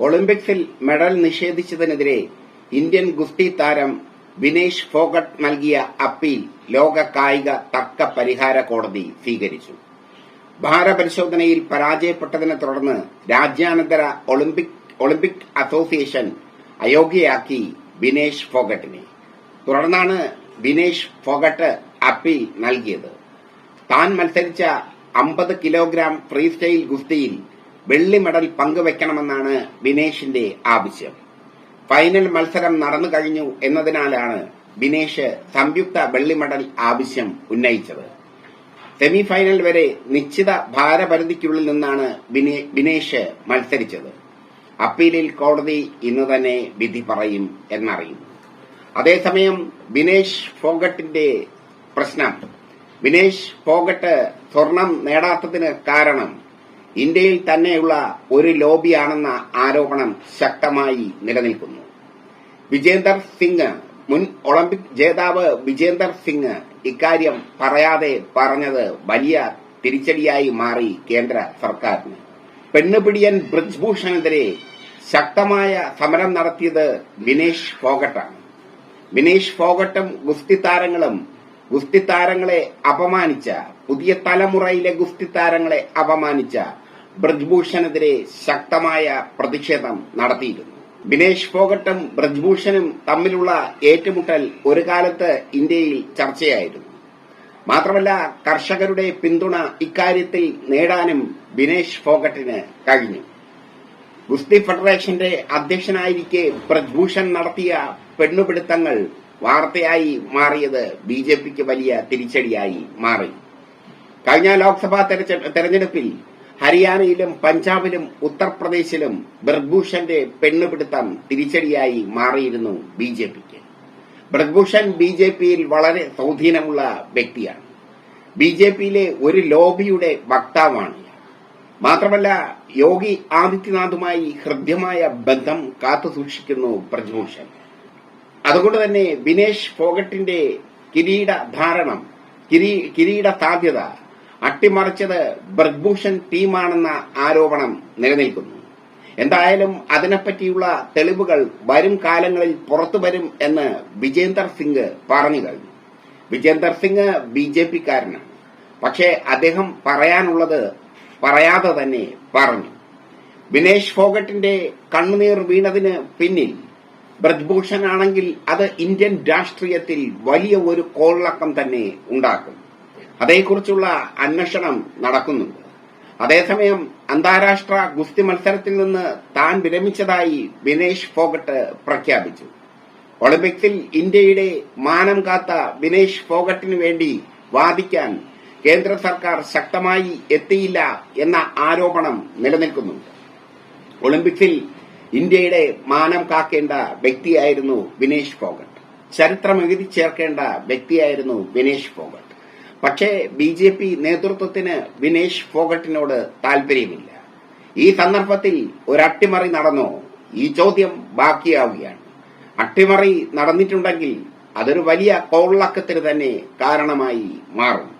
ഒളിമ്പിക്സിൽ medal നിഷേധിച്ചതിനെതിരെ Indian ഗുസ്തി താരം വിനേഷ് ഫോഗട്ട് നൽകിയ അപ്പീൽ ലോക കായിക തർക്ക പരിഹാര കോടതി സ്വീകരിച്ചു. ഭാരപരിശോധനയിൽ പരാജയപ്പെട്ടതിനെ തുടർന്ന് രാജ്യാനന്തര ഒളിമ്പിക് ഒളിമ്പിക് അസോസിയേഷൻ അയോഗ്യയാക്കി വിനേഷ് ഫോഗട്ടിനെ. തുടർന്നാണ് വിനേഷ് ഫോഗട്ട് അപ്പീൽ നൽകിയത്. താൻ മത്സരിച്ച അമ്പത് കിലോഗ്രാം ഫ്രീ സ്റ്റൈൽ ഗുസ്തിയിൽ വെള്ളി മെഡൽ പങ്കുവെക്കണമെന്നാണ് ബിനേഷിന്റെ ആവശ്യം. ഫൈനൽ മത്സരം നടന്നു കഴിഞ്ഞു എന്നതിനാലാണ് ബിനേഷ് സംയുക്ത വെള്ളി മെഡൽ ആവശ്യം ഉന്നയിച്ചത്. സെമിഫൈനൽ വരെ നിശ്ചിത ഭാരപരിധിക്കുള്ളിൽ നിന്നാണ് ബിനേഷ് മത്സരിച്ചത്. അപ്പീലിൽ കോടതി ഇന്ന് തന്നെ വിധി പറയും എന്നറിയുന്നു അതേസമയം ബിനേഷ് ഫോഗട്ടിന്റെ പ്രശ്നം. ബിനേഷ് ഫോഗട്ട് സ്വർണം നേടാത്തതിന് കാരണം ഇന്ത്യയിൽ തന്നെയുള്ള ഒരു ലോബിയാണെന്ന ആരോപണം ശക്തമായി നിലനിൽക്കുന്നു. വിജേന്ദർ സിംഗ് മുൻ ഒളിമ്പിക് ജേതാവ് വിജേന്ദർ സിംഗ് ഇക്കാര്യം പറയാതെ പറഞ്ഞത് വലിയ തിരിച്ചടിയായി മാറി കേന്ദ്ര സർക്കാരിന്. പെണ്ണുപിടിയൻ ബ്രിജ്ഭൂഷണെതിരെ ശക്തമായ സമരം നടത്തിയത് വിനേഷ് ഫോഗട്ടാണ്. വിനേഷ് ഫോഗട്ടും ഗുസ്തി താരങ്ങളും ഗുസ്തി താരങ്ങളെ അപമാനിച്ച പുതിയ തലമുറയിലെ ഗുസ്തി താരങ്ങളെ അപമാനിച്ച ബ്രജ്ഭൂഷണെതിരെ ശക്തമായ പ്രതിഷേധം നടത്തിയിരുന്നു. ബിനേഷ് ഫോഗട്ടും ബ്രജ്ഭൂഷണും തമ്മിലുള്ള ഏറ്റുമുട്ടൽ ഒരു കാലത്ത് ഇന്ത്യയിൽ ചർച്ചയായിരുന്നു. മാത്രമല്ല കർഷകരുടെ പിന്തുണ ഇക്കാര്യത്തിൽ നേടാനും ബിനേഷ് ഫോഗട്ടിന് കഴിഞ്ഞു. ഗുസ്തി ഫെഡറേഷന്റെ അധ്യക്ഷനായിരിക്കെ ബ്രജ്ഭൂഷൺ നടത്തിയ പെണ്ണുപിടുത്തങ്ങൾ വാർത്തയായി മാറിയത് ബി ജെ പിക്ക് വലിയ തിരിച്ചടിയായി മാറി. കഴിഞ്ഞ ലോക്സഭാ തെരഞ്ഞെ- തെരഞ്ഞെടുപ്പിൽ ഹരിയാനയിലും പഞ്ചാബിലും ഉത്തർപ്രദേശിലും ബ്രജ്ഭൂഷന്റെ പെണ്ണുപിടുത്തം തിരിച്ചടിയായി മാറിയിരുന്നു ബി ജെ പിക്ക്. ബ്രജ്ഭൂഷൺ ബി ജെ പിയിൽ വളരെ സ്വാധീനമുള്ള വ്യക്തിയാണ്. ബി ജെ പിയിലെ ഒരു ലോബിയുടെ വക്താവാണ് മാത്രമല്ല യോഗി ആദിത്യനാഥുമായി ഹൃദ്യമായ ബന്ധം കാത്തുസൂക്ഷിക്കുന്നു ബ്രജ്ഭൂഷൺ അതുകൊണ്ട് തന്നെ വിനേഷ് ഫോഗട്ടിന്റെ കിരീട ധാരണം കിരീട സാധ്യത അട്ടിമറിച്ചത് ബ്രജ്ഭൂഷൺ ടീമാണെന്ന ആരോപണം നിലനിൽക്കുന്നു. എന്തായാലും അതിനെപ്പറ്റിയുള്ള തെളിവുകൾ വരും കാലങ്ങളിൽ പുറത്തു വരും എന്ന് വിജേന്ദർ സിംഗ് പറഞ്ഞു കഴിഞ്ഞു. വിജേന്ദർ സിംഗ് ബി ജെ പിക്കാരനാണ്. പക്ഷേ അദ്ദേഹം പറയാനുള്ളത് പറയാതെ തന്നെ പറഞ്ഞു. വിനേഷ് ഫോഗട്ടിന്റെ കണ്ണുനീർ വീണതിന് പിന്നിൽ ബ്രജ്ഭൂഷൺ ആണെങ്കിൽ അത് ഇന്ത്യൻ രാഷ്ട്രീയത്തിൽ വലിയ ഒരു കോളിളക്കം തന്നെ ഉണ്ടാക്കും. അതേക്കുറിച്ചുള്ള അന്വേഷണം നടക്കുന്നുണ്ട് അതേസമയം അന്താരാഷ്ട്ര ഗുസ്തി മത്സരത്തിൽ നിന്ന് താൻ വിരമിച്ചതായി വിനേഷ് ഫോഗട്ട് പ്രഖ്യാപിച്ചു. ഒളിമ്പിക്സിൽ ഇന്ത്യയുടെ മാനം കാത്ത വിനേഷ് ഫോഗട്ടിനു വേണ്ടി വാദിക്കാൻ കേന്ദ്ര സർക്കാർ ശക്തമായി എത്തിയില്ല എന്ന ആരോപണം നിലനിൽക്കുന്നുണ്ട് ഒളിമ്പിക്സിൽ ഇന്ത്യയുടെ മാനം കാക്കേണ്ട വ്യക്തിയായിരുന്നു വിനേഷ് ഫോഗട്ട്. ചരിത്രം എഴുതി ചേർക്കേണ്ട വ്യക്തിയായിരുന്നു വിനേഷ് ഫോഗട്ട്. പക്ഷേ ബി ജെ പി നേതൃത്വത്തിന് വിനേഷ് ഫോഗട്ടിനോട് താൽപര്യമില്ല. ഈ സന്ദർഭത്തിൽ അട്ടിമറി നടന്നോ? ഈ ചോദ്യം ബാക്കിയാവുകയാണ്. അട്ടിമറി നടന്നിട്ടുണ്ടെങ്കിൽ അതൊരു വലിയ കോളക്കത്തിന് തന്നെ കാരണമായി മാറും.